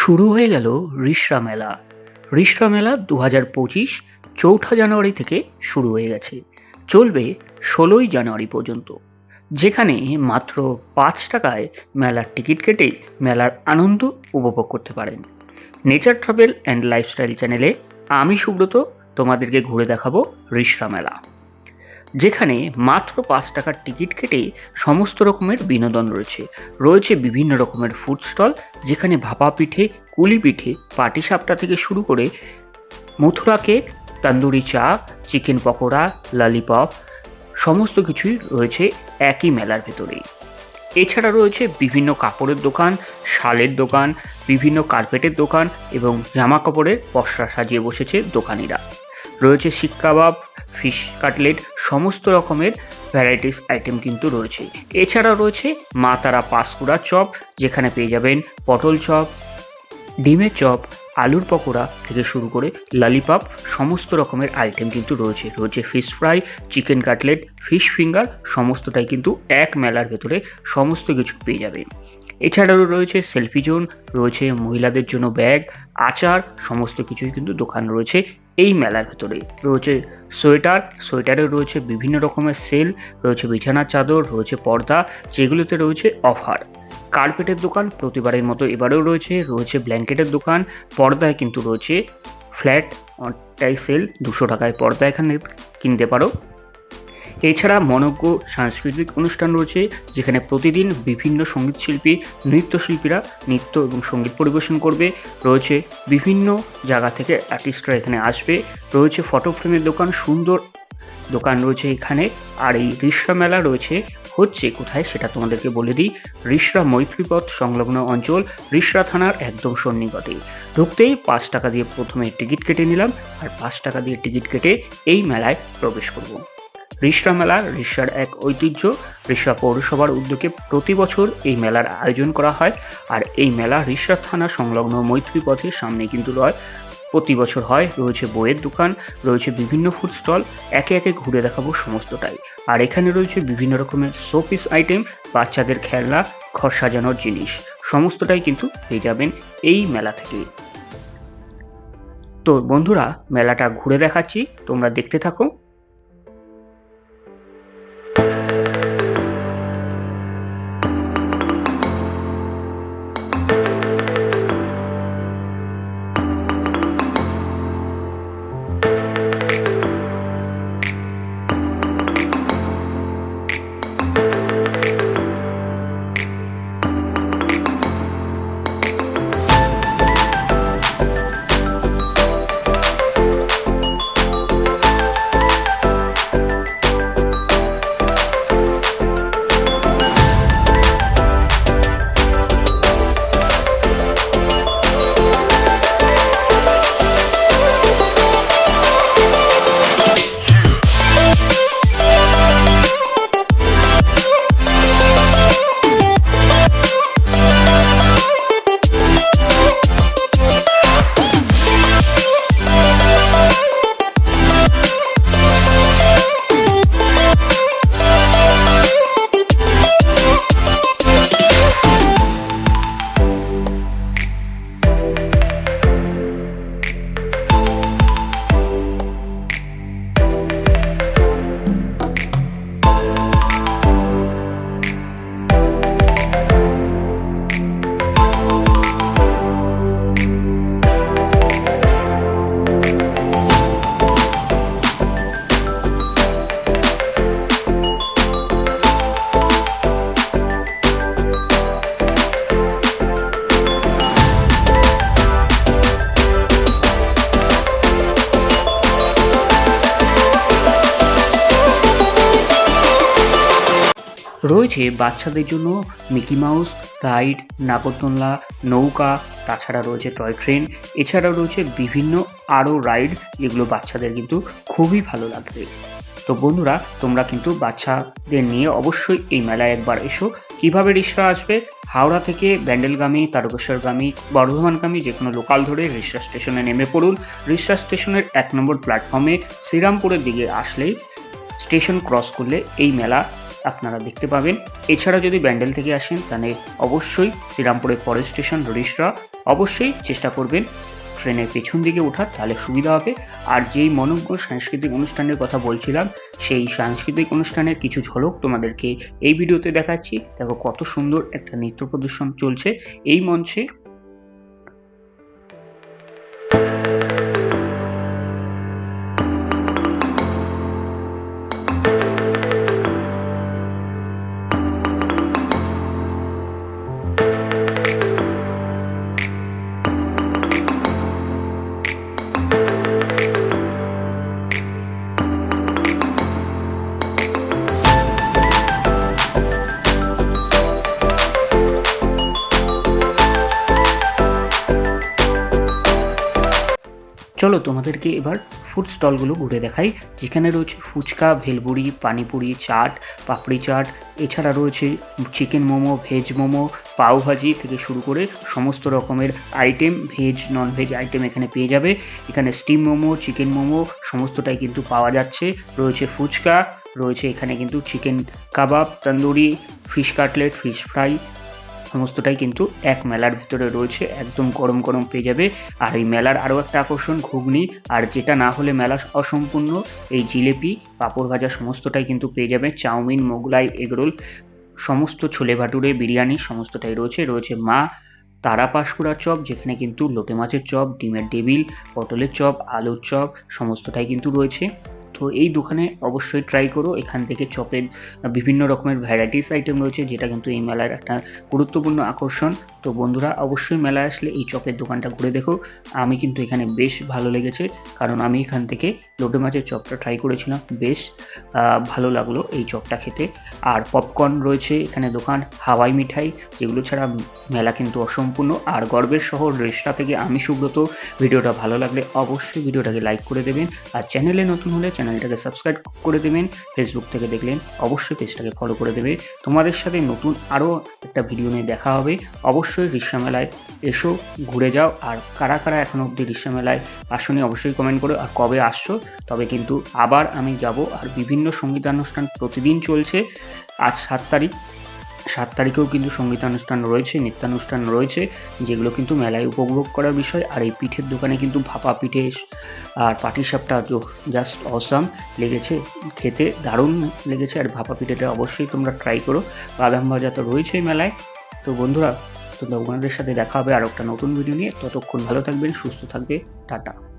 শুরু হয়ে গেল রিশরা মেলা। রিশরা মেলা দু হাজার পঁচিশ চৌঠা জানুয়ারি থেকে শুরু হয়ে গেছে। চলবে ষোলোই জানুয়ারি পর্যন্ত। যেখানে মাত্র পাঁচ টাকায় মেলার টিকিট কেটে মেলার আনন্দ উপভোগ করতে পারেন। নেচার ট্রাভেল অ্যান্ড লাইফস্টাইল চ্যানেলে আমি সুব্রত, তোমাদেরকে ঘুরে দেখাবো রিশরা মেলা। যেখানে মাত্র পাঁচ টাকার টিকিট কেটে সমস্ত রকমের বিনোদন রয়েছে। রয়েছে বিভিন্ন রকমের ফুড স্টল যেখানে ভাপা পিঠে, কুলি পিঠে পাটিসাপটা থেকে শুরু করে মথুরা কেক তন্দুরি চা চিকেন পকোড়া ললিপপ সমস্ত কিছুই রয়েছে একই মেলার ভেতরেই এছাড়া রয়েছে বিভিন্ন কাপড়ের দোকান, শালের দোকান, বিভিন্ন কার্পেটের দোকান এবং জামা কাপড়ের পসরা সাজিয়ে বসেছে দোকানিরা। রয়েছে শিক কাবাব ফিশ কাটলেট, সমস্ত রকমের ভ্যারাইটিস আইটেম কিন্তু রয়েছে। এছাড়াও রয়েছে মা তারা পাঁশকুড়া চপ, যেখানে পেয়ে যাবেন পটল চপ, ডিমের চপ, আলুর পকোড়া থেকে শুরু করে ললিপপ সমস্ত রকমের আইটেম কিন্তু রয়েছে। রয়েছে fish fry chicken cutlet fish finger সমস্তটাই কিন্তু এক মেলার ভেতরে সমস্ত কিছু পেয়ে যাবে এছাড়াও রয়েছে সেলফি জোন রয়েছে মহিলাদের জন্য ব্যাগ আচার, সমস্ত কিছুই কিন্তু দোকান রয়েছে এই মেলার ভেতরে। রয়েছে সোয়েটার, সোয়েটারে রয়েছে বিভিন্ন রকমের সেল, রয়েছে বিছানার চাদর, রয়েছে পর্দা, যেগুলোতে রয়েছে অফার কার্পেটের দোকান প্রতিবারের মতো এবারেও রয়েছে রয়েছে ব্ল্যাঙ্কেটের দোকান, পর্দায় কিন্তু রয়েছে ফ্ল্যাট টাই সেল দুশো টাকায় পর্দা এখানে কিনতে পারো। এছাড়া মনজ্ঞ সাংস্কৃতিক অনুষ্ঠান রয়েছে, যেখানে প্রতিদিন বিভিন্ন সংগীত শিল্পী নৃত্যশিল্পীরা নৃত্য এবং সংগীত পরিবেশন করবে। রয়েছে বিভিন্ন জায়গা থেকে আর্টিস্টরা এখানে আসবে। রয়েছে ফটো ফ্রেমের দোকান, সুন্দর দোকান রয়েছে এখানে। আর এই রিসরা মেলা রয়েছে, হচ্ছে কোথায় সেটা তোমাদেরকে বলে দিই। রিসরা মৈত্রীপথ সংলগ্ন অঞ্চল, রিসরা থানার একদম সন্নিকটে। ঢুকতেই পাঁচ টাকা দিয়ে প্রথমে টিকিট কেটে নিলাম, আর পাঁচ টাকা দিয়ে টিকিট কেটে এই মেলায় প্রবেশ করব। রিসরা মেলা রিসার এক ঐতিহ্য। রিসরা পৌরসভার উদ্যোগে প্রতি বছর এই মেলার আয়োজন করা হয়। আর এই মেলা রিসরা থানা সংলগ্ন মৈত্রী পথের সামনে কিন্তু রয় প্রতি বছর হয়, রয়েছে বইয়ের দোকান, রয়েছে বিভিন্ন ফুড স্টল, একে একে ঘুরে দেখাবো সমস্তটাই। আর এখানে রয়েছে বিভিন্ন রকমের শোপিস আইটেম, বাচ্চাদের খেলনা, ঘর সাজানোর জিনিস। সমস্তটাই কিন্তু পেয়ে যাবেন এই মেলা থেকে। তো বন্ধুরা, মেলাটা ঘুরে দেখাচ্ছি, তোমরা দেখতে থাকো। রয়েছে বাচ্চাদের জন্য মিকি মাউস রাইড নাগরদোলনা, নৌকা, তাছাড়া রয়েছে টয় ট্রেন, এছাড়াও রয়েছে বিভিন্ন আরও রাইড যেগুলো বাচ্চাদের কিন্তু খুবই ভালো লাগবে। তো বন্ধুরা, তোমরা কিন্তু বাচ্চাদের নিয়ে অবশ্যই এই মেলায় একবার এসো। কীভাবে রিক্সা আসবে? হাওড়া থেকে ব্যান্ডেলগামী, তারকেশ্বরগামী, বর্ধমানগামী যে কোনো লোকাল ধরে রিক্সা স্টেশনে নেমে পড়ুন। রিক্সা স্টেশনের এক নম্বর প্ল্যাটফর্মে শ্রীরামপুরের দিকে আসলেই স্টেশন ক্রস করলে এই মেলা আপনারা দেখতে পাবেন। এছাড়া যদি ব্যান্ডেল থেকে আসেন, তাহলে অবশ্যই শ্রীরামপুরের ফরেস্ট স্টেশন রিসরা অবশ্যই চেষ্টা করবেন ট্রেনের পেছন দিকে ওঠার, তাহলে সুবিধা হবে। আর যেই মনজ্ঞ সাংস্কৃতিক অনুষ্ঠানের কথা বলছিলাম, সেই সাংস্কৃতিক অনুষ্ঠানের কিছু ঝলক তোমাদেরকে এই ভিডিওতে দেখাচ্ছি। দেখো কত সুন্দর একটা নৃত্য প্রদর্শন চলছে। এই মঞ্চে চলো তোমাদেরকে এবার ফুড স্টলগুলো ঘুরে দেখাই। যেখানে রয়েছে ফুচকা, ভেলপুরি, পানিপুরি, চাট, পাপড়ি চাট, এছাড়া রয়েছে চিকেন মোমো ভেজ মোমো পাওভাজি থেকে শুরু করে সমস্ত রকমের item veg non veg item এখানে পেয়ে যাবে। এখানে স্টিম মোমো চিকেন মোমো সমস্তটাই কিন্তু পাওয়া যাচ্ছে। রয়েছে ফুচকা, রয়েছে এখানে কিন্তু chicken kebab tandoori fish cutlet fish fry সমস্তটাই কিন্তু এক মেলার ভিতরে রয়েছে, একদম গরম গরম পেয়ে যাবে। আর এই মেলার আরও একটা আকর্ষণ, ঘুগনি। আর যেটা না হলে মেলা অসম্পূর্ণ, এই জিলেপি, পাঁপড় ভাজা সমস্তটাই কিন্তু পেয়ে যাবে। চাউমিন, মোগলাই, এগরোল, সমস্ত ছোলে ভাটুরে, বিরিয়ানি সমস্তটাই রয়েছে। রয়েছে মা তারা পাশকুড়ার চপ, যেখানে কিন্তু লোটে মাছের চপ, ডিমের ডেবিল পটলের চপ, আলুর চপ সমস্তটাই কিন্তু রয়েছে। তো এই দোকানে অবশ্যই ট্রাই করো। এখান থেকে চপের বিভিন্ন রকমের ভ্যারাইটিস আইটেম রয়েছে, যেটা কিন্তু এই মেলার একটা গুরুত্বপূর্ণ আকর্ষণ। তো বন্ধুরা, অবশ্যই মেলায় আসলে এই চপের দোকানটা ঘুরে দেখো। আমি কিন্তু এখানে বেশ ভালো লেগেছে, কারণ আমি এখান থেকে লোটে মাছের চপটা ট্রাই করেছিলাম, বেশ ভালো লাগল এই চপটা খেতে। আর পপকর্ন রয়েছে এখানে দোকান, হাওয়াই মিঠাই, যেগুলো ছাড়া মেলা কিন্তু অসম্পূর্ণ। আর গর্বের শহর রেস্টা থেকে আমি সুব্রত। ভিডিওটা ভালো লাগলে অবশ্যই ভিডিওটাকে লাইক করে দেবেন, আর চ্যানেলে নতুন হলে চ্যানেলটাকে সাবস্ক্রাইব করে দেবেন ফেসবুক থেকে দেখলেন অবশ্যই পেজটাকে ফলো করে দেবে। তোমাদের সাথে নতুন আরও একটা ভিডিও নিয়ে দেখা হবে। অবশ্যই রিক্সা মেলায় এসো, ঘুরে যাও। আর কারা কারা এখনও অবধি রিক্সা মেলায় আসনি, অবশ্যই কমেন্ট করো। আর কবে আসছো, তবে কিন্তু আবার আমি যাব। আর বিভিন্ন সঙ্গীতানুষ্ঠান প্রতিদিন চলছে। আজ সাত তারিখ। সাত তারিখেও কিন্তু সঙ্গীতানুষ্ঠান রয়েছে, নৃত্যানুষ্ঠান রয়েছে, যেগুলো কিন্তু মেলায় উপভোগ করার বিষয়। আর এই পিঠের দোকানে কিন্তু ভাপা পিঠে আর পাটিসাপটা জাস্ট অসাম লেগেছে। খেতে দারুণ লেগেছে। আর ভাপা পিঠেটা অবশ্যই তোমরা ট্রাই করো। বাদাম ভাজা তো রয়েছেই মেলায়। তো বন্ধুরা তোমরা ওনাদের সাথে দেখা হবে। আর একটা নতুন ভিডিও নিয়ে। ততক্ষণ ভালো থাকবেন, সুস্থ থাকবে। টাটা।